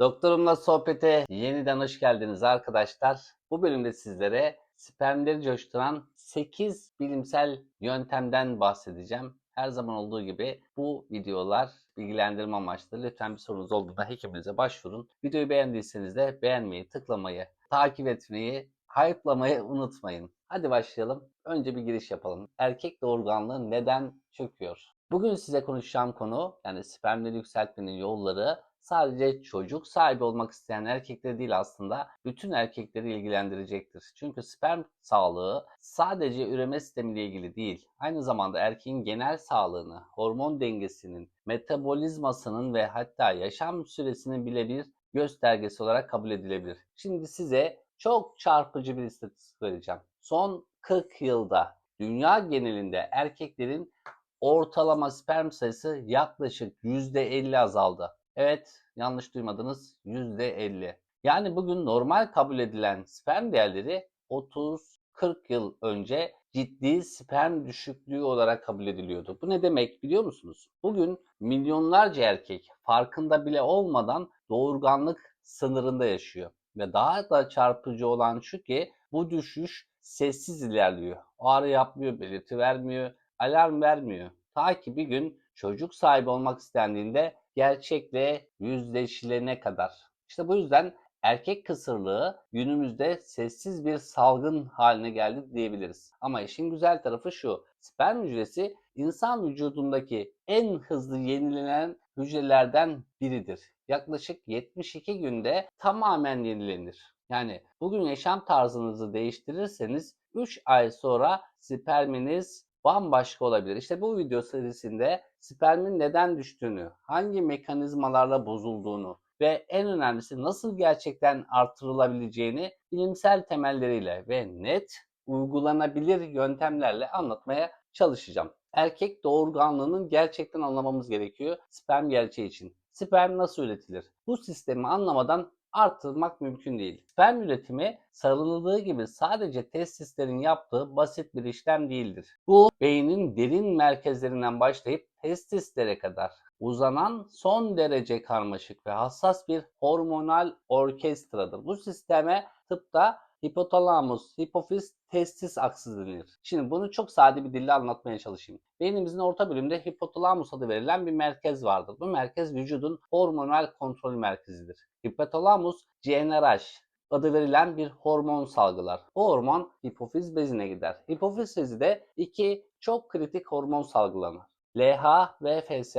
Doktorumla sohbete yeniden hoş geldiniz arkadaşlar. Bu bölümde sizlere spermleri coşturan 8 bilimsel yöntemden bahsedeceğim. Her zaman olduğu gibi bu videolar bilgilendirme amaçlı. Lütfen bir sorunuz olduğunda hekiminize başvurun. Videoyu beğendiyseniz de beğenmeyi, tıklamayı, takip etmeyi, hype'lamayı unutmayın. Hadi başlayalım. Önce bir giriş yapalım. Erkek doğurganlığı neden çöküyor? Bugün size konuşacağım konu yani spermleri yükseltmenin yolları sadece çocuk sahibi olmak isteyen erkekleri değil aslında bütün erkekleri ilgilendirecektir. Çünkü sperm sağlığı sadece üreme sistemiyle ilgili değil. Aynı zamanda erkeğin genel sağlığını, hormon dengesinin, metabolizmasının ve hatta yaşam süresinin bile bir göstergesi olarak kabul edilebilir. Şimdi size çok çarpıcı bir istatistik vereceğim. Son 40 yılda dünya genelinde erkeklerin ortalama sperm sayısı yaklaşık %50 azaldı. Evet, yanlış duymadınız. %50. Yani bugün normal kabul edilen sperm değerleri 30-40 yıl önce ciddi sperm düşüklüğü olarak kabul ediliyordu. Bu ne demek biliyor musunuz? Bugün milyonlarca erkek farkında bile olmadan doğurganlık sınırında yaşıyor. Ve daha da çarpıcı olan şu ki bu düşüş sessiz ilerliyor. Ağrı yapmıyor, belirti vermiyor, alarm vermiyor. Ta ki bir gün çocuk sahibi olmak istendiğinde gerçekle yüzleşilene kadar. İşte bu yüzden erkek kısırlığı günümüzde sessiz bir salgın haline geldi diyebiliriz. Ama işin güzel tarafı şu. Sperm hücresi insan vücudundaki en hızlı yenilenen hücrelerden biridir. Yaklaşık 72 günde tamamen yenilenir. Yani bugün yaşam tarzınızı değiştirirseniz 3 ay sonra sperminiz bambaşka olabilir. İşte bu video serisinde spermin neden düştüğünü, hangi mekanizmalarla bozulduğunu ve en önemlisi nasıl gerçekten artırılabileceğini bilimsel temelleriyle ve net uygulanabilir yöntemlerle anlatmaya çalışacağım. Erkek doğurganlığının gerçekten anlamamız gerekiyor sperm gerçeği için. Sperm nasıl üretilir? Bu sistemi anlamadan artırmak mümkün değil. Sperm üretimi sarıldığı gibi sadece testislerin yaptığı basit bir işlem değildir. Bu beynin derin merkezlerinden başlayıp testislere kadar uzanan son derece karmaşık ve hassas bir hormonal orkestradır. Bu sisteme tıpta hipotalamus, hipofiz, testis aksı denir. Şimdi bunu çok sade bir dille anlatmaya çalışayım. Beynimizin orta bölümünde hipotalamus adı verilen bir merkez vardır. Bu merkez vücudun hormonal kontrol merkezidir. Hipotalamus GnRH adı verilen bir hormon salgılar. Bu hormon hipofiz bezine gider. Hipofiz bezi de iki çok kritik hormon salgılanır. LH ve FSH.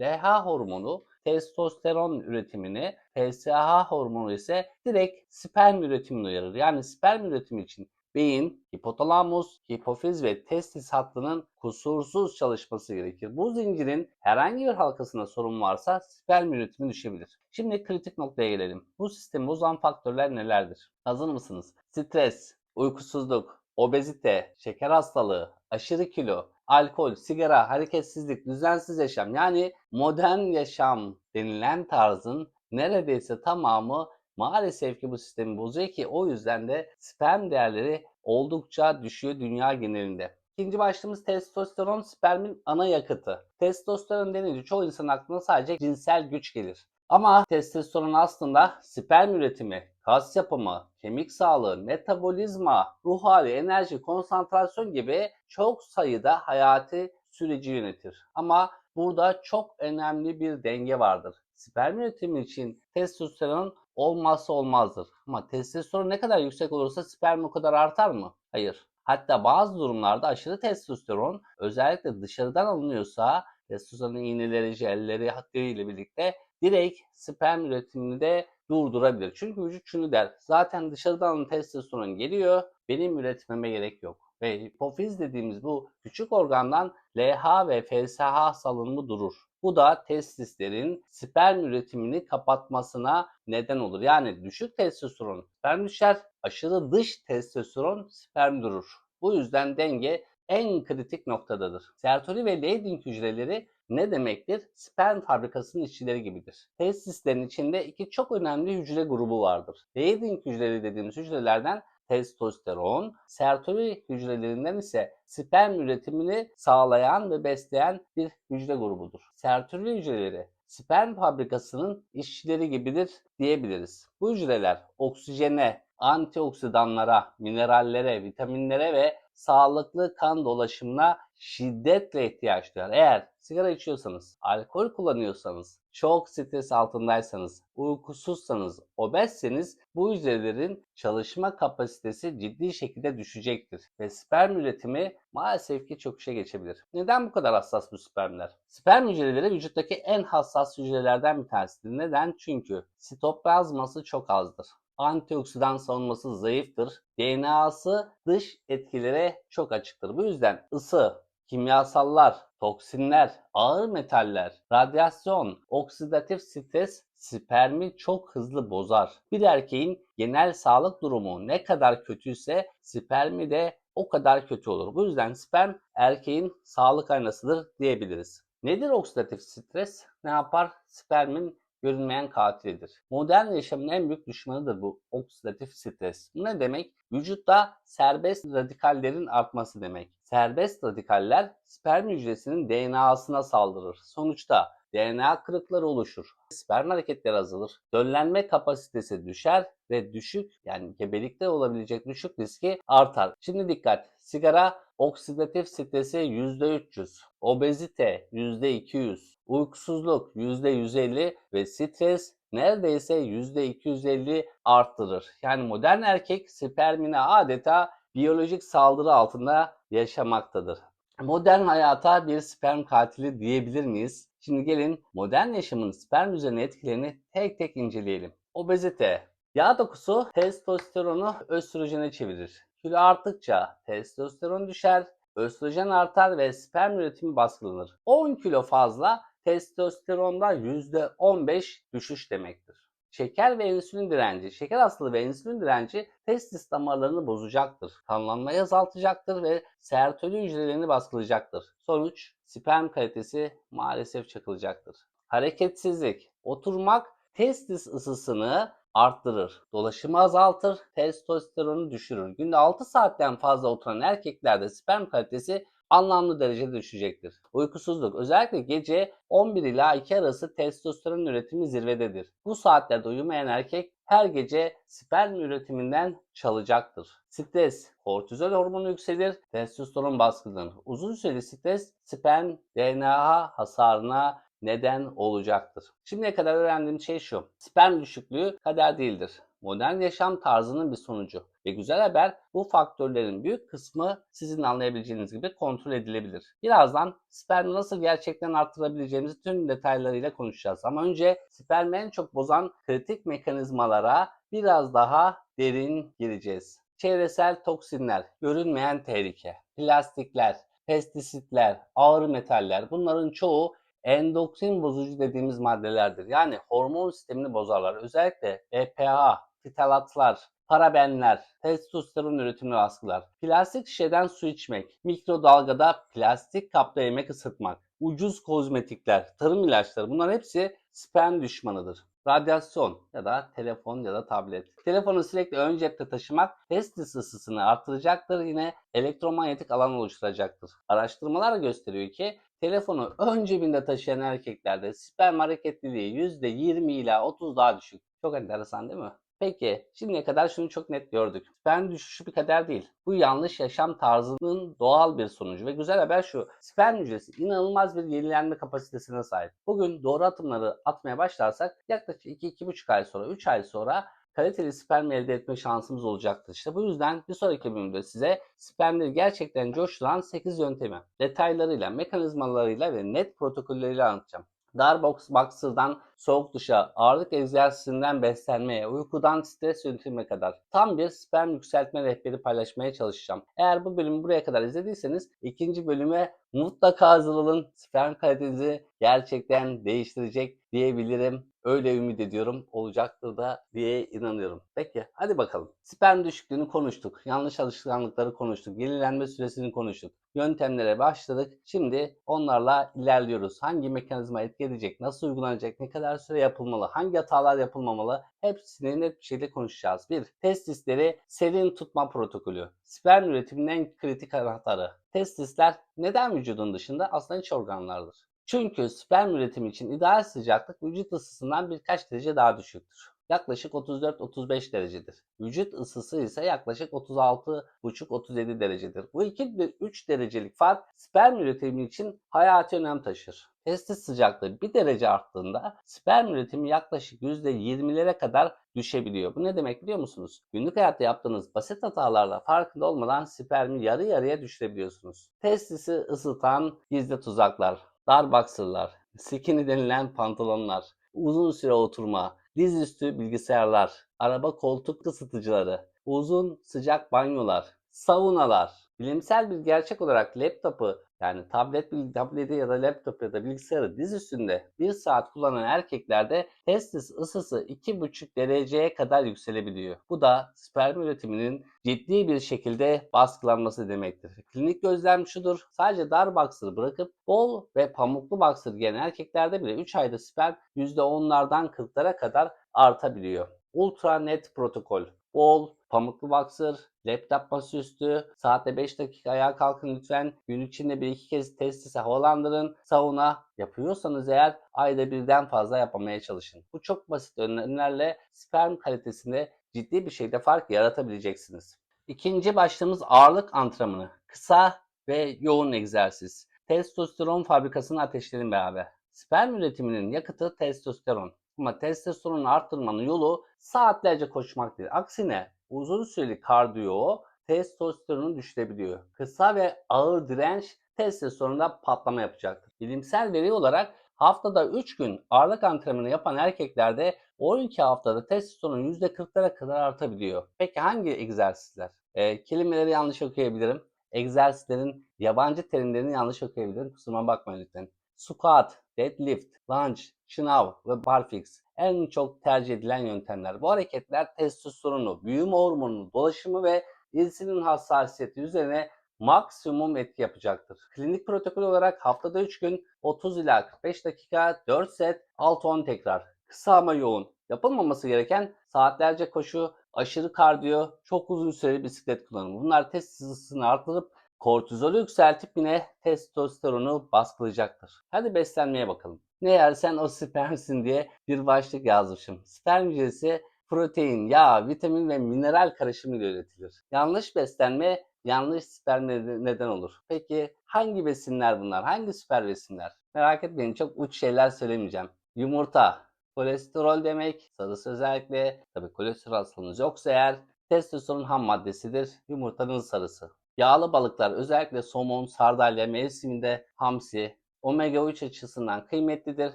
LH hormonu testosteron üretimini, FSH hormonu ise direkt sperm üretimini uyarır. Yani sperm üretimi için beyin, hipotalamus, hipofiz ve testis hattının kusursuz çalışması gerekir. Bu zincirin herhangi bir halkasında sorun varsa sperm üretimi düşebilir. Şimdi kritik noktaya gelelim. Bu sistemi bozan faktörler nelerdir? Hazır mısınız? Stres, uykusuzluk, obezite, şeker hastalığı, aşırı kilo, alkol, sigara, hareketsizlik, düzensiz yaşam yani modern yaşam denilen tarzın neredeyse tamamı maalesef ki bu sistemi bozuyor ki o yüzden de sperm değerleri oldukça düşüyor dünya genelinde. İkinci başlığımız testosteron spermin ana yakıtı. Testosteron denince çoğu insan aklına sadece cinsel güç gelir. Ama testosteron aslında sperm üretimi, kas yapımı, kemik sağlığı, metabolizma, ruh hali, enerji, konsantrasyon gibi çok sayıda hayati süreci yönetir. Ama burada çok önemli bir denge vardır. Sperm üretimi için testosteron olmazsa olmazdır. Ama testosteron ne kadar yüksek olursa sperm o kadar artar mı? Hayır. Hatta bazı durumlarda aşırı testosteron özellikle dışarıdan alınıyorsa testosteron iğneleri, jelleri, haddileriyle birlikte direkt sperm üretimini de durdurabilir. Çünkü vücut şunu der. Zaten dışarıdan testosteron geliyor. Benim üretmeme gerek yok. Ve hipofiz dediğimiz bu küçük organdan LH ve FSH salınımı durur. Bu da testislerin sperm üretimini kapatmasına neden olur. Yani düşük testosteron sperm düşer, aşırı dış testosteron sperm durur. Bu yüzden denge en kritik noktadadır. Sertoli ve Leydig hücreleri ne demektir? Sperm fabrikasının işçileri gibidir. Testislerin içinde iki çok önemli hücre grubu vardır. Leydig hücreleri dediğimiz hücrelerden testosteron, sertoli hücrelerinden ise sperm üretimini sağlayan ve besleyen bir hücre grubudur. Sertoli hücreleri sperm fabrikasının işçileri gibidir diyebiliriz. Bu hücreler oksijene, antioksidanlara, minerallere, vitaminlere ve sağlıklı kan dolaşımına şiddetle ihtiyaç duyar. Eğer sigara içiyorsanız, alkol kullanıyorsanız, çok stres altındaysanız, uykusuzsanız, obezseniz bu hücrelerin çalışma kapasitesi ciddi şekilde düşecektir ve sperm üretimi maalesef ki çöküşe geçebilir. Neden bu kadar hassas bu spermler? Sperm hücreleri vücuttaki en hassas hücrelerden bir tanesidir. Neden? Çünkü sitoplazması çok azdır antioksidan savunması zayıftır. DNA'sı dış etkilere çok açıktır. Bu yüzden ısı, kimyasallar, toksinler, ağır metaller, radyasyon, oksidatif stres spermi çok hızlı bozar. Bir erkeğin genel sağlık durumu ne kadar kötüyse spermi de o kadar kötü olur. Bu yüzden sperm erkeğin sağlık aynasıdır diyebiliriz. Nedir oksidatif stres? Ne yapar? Spermin görünmeyen katilidir. Modern yaşamın en büyük düşmanıdır bu oksidatif stres. Bu ne demek? Vücutta serbest radikallerin artması demek. Serbest radikaller sperm hücresinin DNA'sına saldırır. Sonuçta DNA kırıkları oluşur. Sperm hareketleri azalır. Döllenme kapasitesi düşer ve düşük yani gebelikte olabilecek düşük riski artar. Şimdi dikkat. Sigara oksidatif stresi %300, obezite %200, uykusuzluk %150 ve stres neredeyse %250 arttırır. Yani modern erkek spermine adeta biyolojik saldırı altında yaşamaktadır. Modern hayata bir sperm katili diyebilir miyiz? Şimdi gelin modern yaşamın sperm üzerine etkilerini tek tek inceleyelim. Obezite. Yağ dokusu testosteronu östrojene çevirir. Kilo arttıkça testosteron düşer, östrojen artar ve sperm üretimi baskılanır. 10 kilo fazla testosteronda %15 düşüş demektir. Şeker ve insülin direnci, şeker hastalığı ve insülin direnci testis damarlarını bozacaktır. Kanlanmayı azaltacaktır ve serotonin hücrelerini baskılayacaktır. Sonuç sperm kalitesi maalesef çakılacaktır. Hareketsizlik, oturmak testis ısısını arttırır. Dolaşımı azaltır, testosteronu düşürür. Günde 6 saatten fazla oturan erkeklerde sperm kalitesi anlamlı derecede düşecektir. Uykusuzluk özellikle gece 11 ila 2 arası testosteron üretimi zirvededir. Bu saatlerde uyumayan erkek her gece sperm üretiminden çalacaktır. Stres, kortizol hormonu yükselir, testosteron baskılanır. Uzun süreli stres sperm DNA hasarına neden olacaktır. Şimdiye kadar öğrendiğim şey şu. Sperm düşüklüğü kader değildir. Modern yaşam tarzının bir sonucu. Ve güzel haber bu faktörlerin büyük kısmı sizin anlayabileceğiniz gibi kontrol edilebilir. Birazdan spermi nasıl gerçekten arttırabileceğimizi tüm detaylarıyla konuşacağız. Ama önce spermi en çok bozan kritik mekanizmalara biraz daha derin gireceğiz. Çevresel toksinler, görünmeyen tehlike, plastikler, pestisitler, ağır metaller bunların çoğu endokrin bozucu dediğimiz maddelerdir. Yani hormon sistemini bozarlar. Özellikle EPA, fitalatlar, parabenler, testosteron üretimini baskılar. Plastik şişeden su içmek, mikrodalgada plastik kapta yemek ısıtmak, ucuz kozmetikler, tarım ilaçları bunlar hepsi sperm düşmanıdır. Radyasyon ya da telefon ya da tablet. Telefonu sürekli ön cepte taşımak testis ısısını artıracaktır. Yine elektromanyetik alan oluşturacaktır. Araştırmalar gösteriyor ki telefonu ön cebinde taşıyan erkeklerde sperm hareketliliği %20 ila 30 daha düşük. Çok enteresan değil mi? Peki şimdiye kadar şunu çok net gördük. Sperm düşüşü bir kader değil. Bu yanlış yaşam tarzının doğal bir sonucu ve güzel haber şu. Sperm hücresi inanılmaz bir yenilenme kapasitesine sahip. Bugün doğru atımları atmaya başlarsak yaklaşık 2-2,5 ay sonra 3 ay sonra kaliteli sperm elde etme şansımız olacaktır. İşte bu yüzden bir sonraki bölümde size spermleri gerçekten coşturan 8 yöntemi detaylarıyla, mekanizmalarıyla ve net protokolleriyle anlatacağım. Darbox Boxer'dan soğuk duşa, ağırlık egzersizinden beslenmeye, uykudan stres yönetimine kadar tam bir sperm yükseltme rehberi paylaşmaya çalışacağım. Eğer bu bölümü buraya kadar izlediyseniz ikinci bölüme mutlaka hazırlanın. Sperm kalitenizi gerçekten değiştirecek diyebilirim. Öyle ümit ediyorum. Olacaktır da diye inanıyorum. Peki hadi bakalım. Sperm düşüklüğünü konuştuk. Yanlış alışkanlıkları konuştuk. Yenilenme süresini konuştuk. Yöntemlere başladık. Şimdi onlarla ilerliyoruz. Hangi mekanizma etki edecek? Nasıl uygulanacak? Ne kadar süre yapılmalı? Hangi hatalar yapılmamalı? Hepsini net bir şekilde konuşacağız. 1. Testisleri serin tutma protokolü. Sperm üretiminin en kritik anahtarı. Testisler neden vücudun dışında? Aslında iç organlardır. Çünkü sperm üretimi için ideal sıcaklık vücut ısısından birkaç derece daha düşüktür. Yaklaşık 34-35 derecedir. Vücut ısısı ise yaklaşık 36,5-37 derecedir. Bu 2-3 derecelik fark sperm üretimi için hayati önem taşır. Testis sıcaklığı 1 derece arttığında sperm üretimi yaklaşık %20'lere kadar düşebiliyor. Bu ne demek biliyor musunuz? Günlük hayatta yaptığınız basit hatalarla farkında olmadan spermi yarı yarıya düşürebiliyorsunuz. Testisi ısıtan gizli tuzaklar, dar boxerlar, skinny denilen pantolonlar, uzun süre oturma, dizüstü bilgisayarlar, araba koltuk ısıtıcıları, uzun sıcak banyolar, saunalar, bilimsel bir gerçek olarak laptopu yani tablet, tableti ya da laptop ya da bilgisayarı diz üstünde 1 saat kullanan erkeklerde testis ısısı 2,5 dereceye kadar yükselebiliyor. Bu da sperm üretiminin ciddi bir şekilde baskılanması demektir. Klinik gözlem şudur. Sadece dar boxer bırakıp bol ve pamuklu boxer giyen erkeklerde bile 3 ayda sperm %10'lardan 40'lara kadar artabiliyor. Ultra net protokol. Bol, pamuklu boxer, laptop masaüstü, saatte 5 dakika ayağa kalkın lütfen. Gün içinde bir iki kez testisi havalandırın. Sauna yapıyorsanız eğer ayda birden fazla yapmamaya çalışın. Bu çok basit önlemlerle sperm kalitesinde ciddi bir şekilde fark yaratabileceksiniz. İkinci başlığımız ağırlık antrenmanı. Kısa ve yoğun egzersiz. Testosteron fabrikasını ateşlerin beraber. Sperm üretiminin yakıtı testosteron. Ama testosteronu arttırmanın yolu saatlerce koşmak değil. Aksine uzun süreli kardiyo testosteronu düşürebiliyor. Kısa ve ağır direnç testosteronda patlama yapacaktır. Bilimsel veri olarak haftada 3 gün ağırlık antrenmanı yapan erkeklerde 12 haftada testosteron %40'lara kadar artabiliyor. Peki hangi egzersizler? E, kelimeleri yanlış okuyabilirim. Egzersizlerin yabancı terimlerini yanlış okuyabilirim. Kusuruma bakmayın lütfen. Squat, deadlift, lunge, şınav ve barfix en çok tercih edilen yöntemler. Bu hareketler testosteronu, büyüme hormonunun dolaşımı ve insülin hassasiyeti üzerine maksimum etki yapacaktır. Klinik protokol olarak haftada 3 gün 30 ila 45 dakika 4 set 6-10 tekrar. Kısa ama yoğun. Yapılmaması gereken saatlerce koşu, aşırı kardiyo, çok uzun süreli bisiklet kullanımı. Bunlar test hızını artırıp kortizolü yükseltip yine testosteronu baskılayacaktır. Hadi beslenmeye bakalım. Ne yersen o spermsin diye bir başlık yazmışım. Sperm hücresi protein, yağ, vitamin ve mineral karışımıyla üretilir. Yanlış beslenme yanlış sperm neden olur. Peki hangi besinler bunlar? Hangi süper besinler? Merak etmeyin çok uç şeyler söylemeyeceğim. Yumurta, kolesterol demek, sarısı özellikle, tabi kolesterol hastalığınız yoksa eğer testosteron ham maddesidir yumurtanın sarısı. Yağlı balıklar özellikle somon, sardalya mevsiminde hamsi, omega 3 açısından kıymetlidir.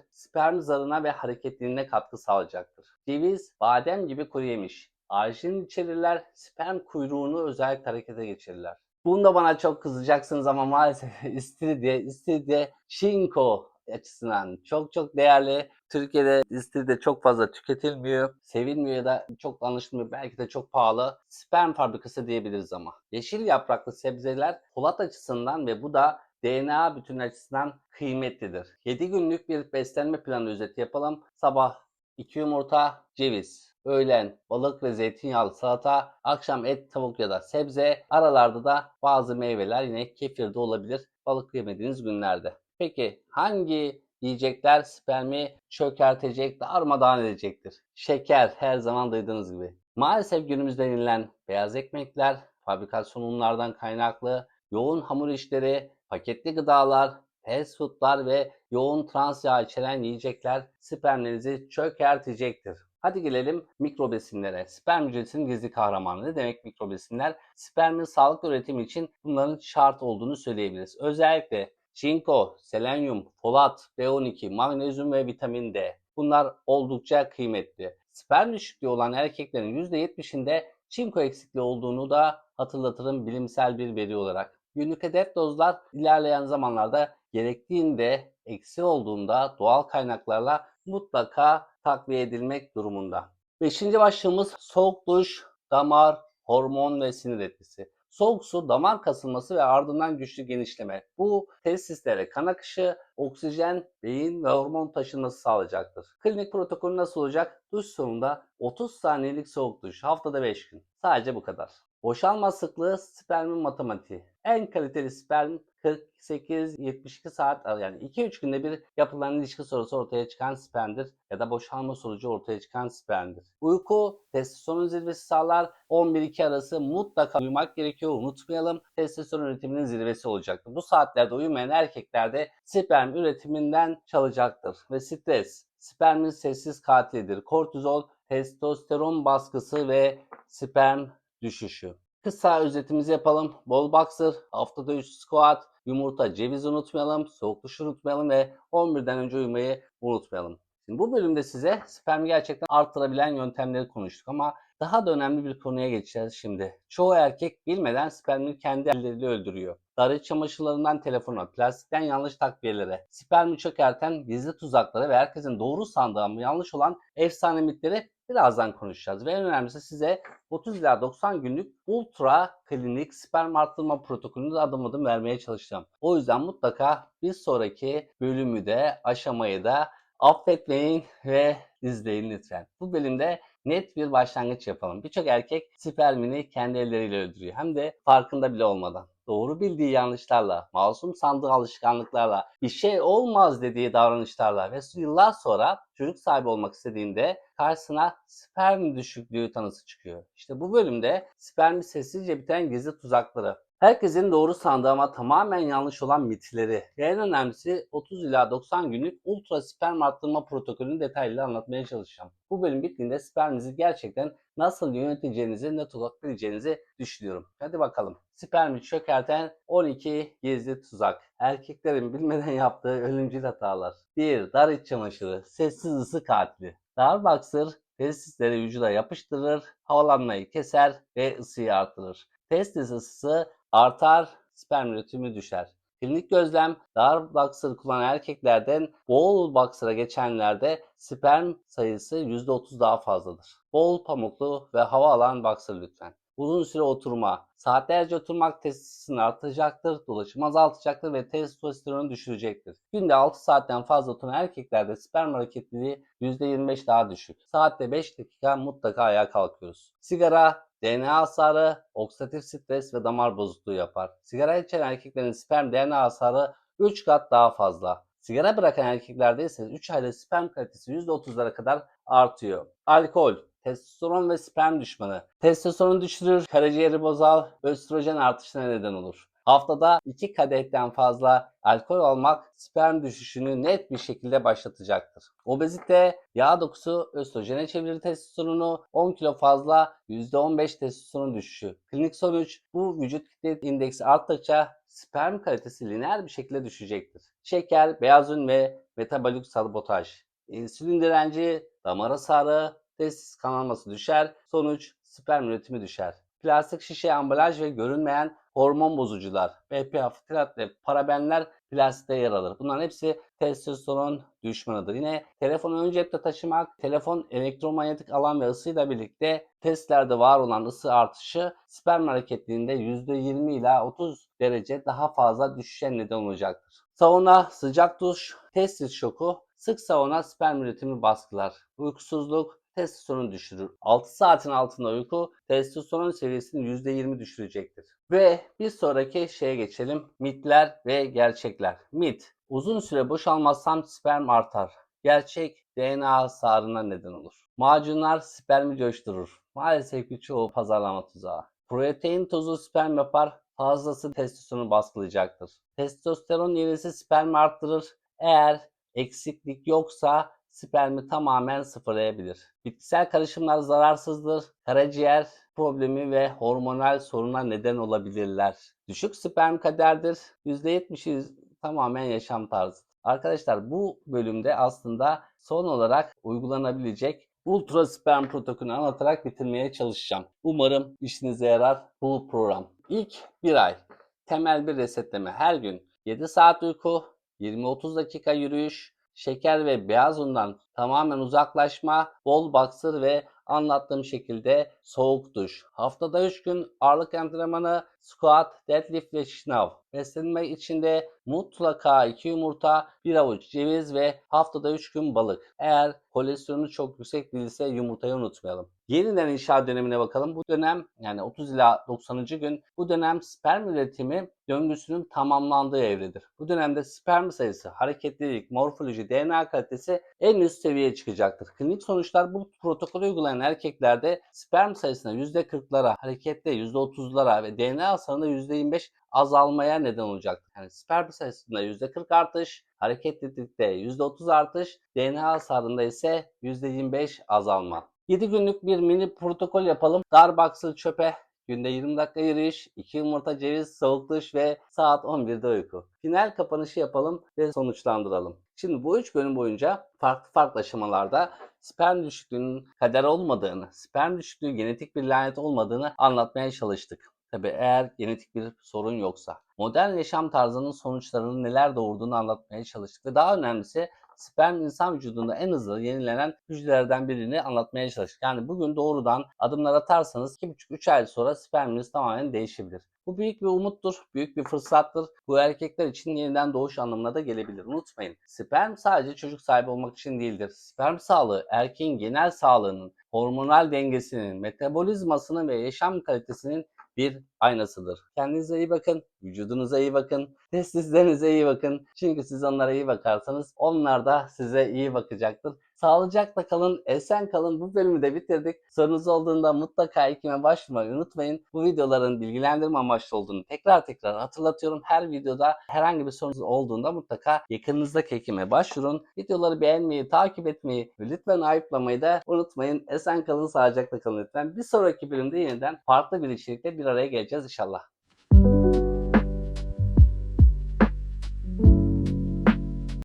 Sperm zarına ve hareketliliğine katkı sağlayacaktır. Ceviz, badem gibi kuru yemiş. Arginin içerirler, sperm kuyruğunu özellikle harekete geçirirler. Bunda bana çok kızacaksınız ama maalesef istiridye, istiridye, çinko açısından çok çok değerli. Türkiye'de istiridye çok fazla tüketilmiyor, sevilmiyor da çok anlaşılmıyor. Belki de çok pahalı. Sperm fabrikası diyebiliriz ama. Yeşil yapraklı sebzeler polat açısından ve bu da DNA bütün açısından kıymetlidir. 7 günlük bir beslenme planı özeti yapalım. Sabah 2 yumurta, ceviz, öğlen balık ve zeytinyağlı salata, akşam et, tavuk ya da sebze, aralarda da bazı meyveler yine kefir de olabilir balık yemediğiniz günlerde. Peki hangi yiyecekler spermi çökertecek, darmadağın edecektir? Şeker her zaman duyduğunuz gibi. Maalesef günümüzde yenilen beyaz ekmekler, fabrikasyon unlardan kaynaklı yoğun hamur işleri, paketli gıdalar, fast foodlar ve yoğun trans yağ içeren yiyecekler spermlerinizi çökertecektir. Hadi gelelim mikro besinlere. Sperm hücresinin gizli kahramanı. Ne demek mikro besinler? Spermin sağlıklı üretimi için bunların şart olduğunu söyleyebiliriz. Özellikle çinko, selenyum, folat, B12, magnezyum ve vitamin D. Bunlar oldukça kıymetli. Sperm düşüklüğü olan erkeklerin %70'inde çinko eksikliği olduğunu da hatırlatırım bilimsel bir veri olarak. Günlük hedef dozlar ilerleyen zamanlarda gerektiğinde eksi olduğunda doğal kaynaklarla mutlaka takviye edilmek durumunda. Beşinci başlığımız soğuk duş, damar, hormon ve sinir etkisi. Soğuk su, damar kasılması ve ardından güçlü genişleme. Bu tesislere kan akışı, oksijen, beyin ve hormon taşınması sağlayacaktır. Klinik protokolü nasıl olacak? Duş sonunda 30 saniyelik soğuk duş, haftada 5 gün. Sadece bu kadar. Boşalma sıklığı spermin matematiği. En kaliteli sperm 48-72 saat yani 2-3 günde bir yapılan ilişki sorusu ortaya çıkan spermdir ya da boşalma sonucu ortaya çıkan spermdir. Uyku testosteron zirvesi sağlar. 11-2 arası mutlaka uyumak gerekiyor. Unutmayalım testosteron üretiminin zirvesi olacaktır. Bu saatlerde uyumayan erkeklerde sperm üretiminden çalacaktır. Ve stres spermin sessiz katilidir. Kortizol testosteron baskısı ve sperm düşüşü. Kısa özetimizi yapalım. Bol boxer, haftada 3 squat, yumurta, ceviz unutmayalım, soğuk duş unutmayalım ve 11'den önce uyumayı unutmayalım. Şimdi bu bölümde size spermi gerçekten arttırabilen yöntemleri konuştuk ama daha da önemli bir konuya geçeceğiz şimdi. Çoğu erkek bilmeden spermini kendi elleriyle öldürüyor. Darı çamaşırlarından telefona, plastikten yanlış takviyelere, spermi çökerten gizli tuzaklara ve herkesin doğru sandığı ama yanlış olan efsane mitleri birazdan konuşacağız. Ve en önemlisi size 30 ila 90 günlük ultra klinik sperm arttırma protokolünü adım adım vermeye çalışacağım. O yüzden mutlaka bir sonraki bölümü de aşamayı da affetmeyin ve izleyin lütfen. Bu bölümde net bir başlangıç yapalım. Birçok erkek spermini kendi elleriyle öldürüyor. Hem de farkında bile olmadan. Doğru bildiği yanlışlarla, masum sandığı alışkanlıklarla, bir şey olmaz dediği davranışlarla ve yıllar sonra çocuk sahibi olmak istediğinde karşısına sperm düşüklüğü tanısı çıkıyor. İşte bu bölümde spermi sessizce biten gizli tuzakları, Herkesin doğru sandığı ama tamamen yanlış olan mitleri ve en önemlisi 30 ila 90 günlük ultra sperm arttırma protokolünü detaylı anlatmaya çalışacağım. Bu bölüm bittiğinde sperminizi gerçekten nasıl yöneteceğinizi, ne tuzaklayabileceğinizi düşünüyorum. Hadi bakalım. Spermi çökerten 12 gizli tuzak. Erkeklerin bilmeden yaptığı ölümcül hatalar. 1. Dar iç çamaşırı. Sessiz ısı katili. Dar boxer testisleri vücuda yapıştırır, havalanmayı keser ve ısıyı artırır. Testis ısısı artar, sperm üretimi düşer. Klinik gözlem dar boxer kullanan erkeklerden bol boxer'a geçenlerde sperm sayısı %30 daha fazladır. Bol pamuklu ve hava alan boxer lütfen. Uzun süre oturma, saatlerce oturmak testisini artacaktır, dolaşım azaltacaktır ve testosteronu düşürecektir. Günde 6 saatten fazla oturan erkeklerde sperm hareketliliği %25 daha düşük. Saatte 5 dakika mutlaka ayağa kalkıyoruz. Sigara, DNA hasarı, oksidatif stres ve damar bozukluğu yapar. Sigara içen erkeklerin sperm DNA hasarı 3 kat daha fazla. Sigara bırakan erkeklerde ise 3 ayda sperm kalitesi %30'lara kadar artıyor. Alkol, testosteron ve sperm düşmanı. Testosteronu düşürür, karaciğeri bozar, östrojen artışına neden olur. Haftada 2 kadehten fazla alkol almak sperm düşüşünü net bir şekilde başlatacaktır. Obezite, yağ dokusu östrojene çevirir testosteronu, 10 kilo fazla %15 testosteron düşüşü. Klinik sonuç bu vücut kitle indeksi arttıkça sperm kalitesi lineer bir şekilde düşecektir. Şeker, beyaz ün ve metabolik sabotaj. İnsülin direnci, damar hasarı, testis kanalması düşer. Sonuç sperm üretimi düşer. Plastik şişe ambalaj ve görünmeyen hormon bozucular, BPA, ftirat ve parabenler plastikte yer alır. Bunların hepsi testosteron düşmanıdır. Yine telefonu ön cepte taşımak, telefon elektromanyetik alan ve ısıyla birlikte testlerde var olan ısı artışı sperm hareketliliğinde %20 ila 30 derece daha fazla düşüşe neden olacaktır. Sauna, sıcak duş, testis şoku, sık sauna sperm üretimi baskılar. Uykusuzluk, testosteronu düşürür. 6 saatin altında uyku testosteron seviyesini %20 düşürecektir. Ve bir sonraki şeye geçelim. Mitler ve gerçekler. Mit. Uzun süre boşalmazsam sperm artar. Gerçek DNA hasarına neden olur. Macunlar spermi coşturur. Maalesef ki çoğu pazarlama tuzağı. Protein tozu sperm yapar. Fazlası testosteronu baskılayacaktır. Testosteron yenisi spermi arttırır. Eğer eksiklik yoksa spermi tamamen sıfırlayabilir. Bitkisel karışımlar zararsızdır. Karaciğer problemi ve hormonal soruna neden olabilirler. Düşük sperm kaderdir. %70'i tamamen yaşam tarzı. Arkadaşlar bu bölümde aslında son olarak uygulanabilecek ultra sperm protokolünü anlatarak bitirmeye çalışacağım. Umarım işinize yarar bu program. İlk bir ay temel bir resetleme her gün 7 saat uyku, 20-30 dakika yürüyüş, şeker ve beyaz undan tamamen uzaklaşma, bol baksır ve anlattığım şekilde soğuk duş. Haftada 3 gün ağırlık antrenmanı, squat, deadlift ve şınav. Beslenme içinde mutlaka 2 yumurta, 1 avuç ceviz ve haftada 3 gün balık. Eğer kolesterolü çok yüksek değilse yumurtayı unutmayalım. Yeniden inşa dönemine bakalım. Bu dönem yani 30 ila 90. gün bu dönem sperm üretimi döngüsünün tamamlandığı evredir. Bu dönemde sperm sayısı, hareketlilik, morfoloji, DNA kalitesi en üst seviyeye çıkacaktır. Klinik sonuçlar bu protokolü uygulayan erkeklerde sperm sayısında %40'lara, harekette %30'lara ve DNA hasarında %25 azalmaya neden olacaktır. Yani sperm sayısında %40 artış, hareketlilikte %30 artış, DNA hasarında ise %25 azalma. 7 günlük bir mini protokol yapalım. Darbox'ı çöpe, günde 20 dakika yürüyüş, 2 yumurta ceviz, soğuk duş ve saat 11'de uyku. Final kapanışı yapalım ve sonuçlandıralım. Şimdi bu 3 bölüm boyunca farklı farklı aşamalarda sperm düşüklüğünün kader olmadığını, sperm düşüklüğü genetik bir lanet olmadığını anlatmaya çalıştık. Tabi eğer genetik bir sorun yoksa. Modern yaşam tarzının sonuçlarının neler doğurduğunu anlatmaya çalıştık ve daha önemlisi sperm insan vücudunda en hızlı yenilenen hücrelerden birini anlatmaya çalıştık. Yani bugün doğrudan adımlar atarsanız 2,5-3 ay sonra sperminiz tamamen değişebilir. Bu büyük bir umuttur, büyük bir fırsattır. Bu erkekler için yeniden doğuş anlamına da gelebilir. Unutmayın, sperm sadece çocuk sahibi olmak için değildir. Sperm sağlığı erkeğin genel sağlığının, hormonal dengesinin, metabolizmasının ve yaşam kalitesinin bir aynasıdır. Kendinize iyi bakın, vücudunuza iyi bakın, testislerinize iyi bakın. Çünkü siz onlara iyi bakarsanız onlar da size iyi bakacaktır. Sağlıcakla kalın, esen kalın. Bu bölümü de bitirdik. Sorunuz olduğunda mutlaka ekime başvurmayı unutmayın. Bu videoların bilgilendirme amaçlı olduğunu tekrar tekrar hatırlatıyorum. Her videoda herhangi bir sorunuz olduğunda mutlaka yakınınızdaki hekime başvurun. Videoları beğenmeyi, takip etmeyi ve lütfen ayıplamayı da unutmayın. Esen kalın, sağlıcakla kalın lütfen. Bir sonraki bölümde yeniden farklı bir içerikle bir araya geleceğiz inşallah.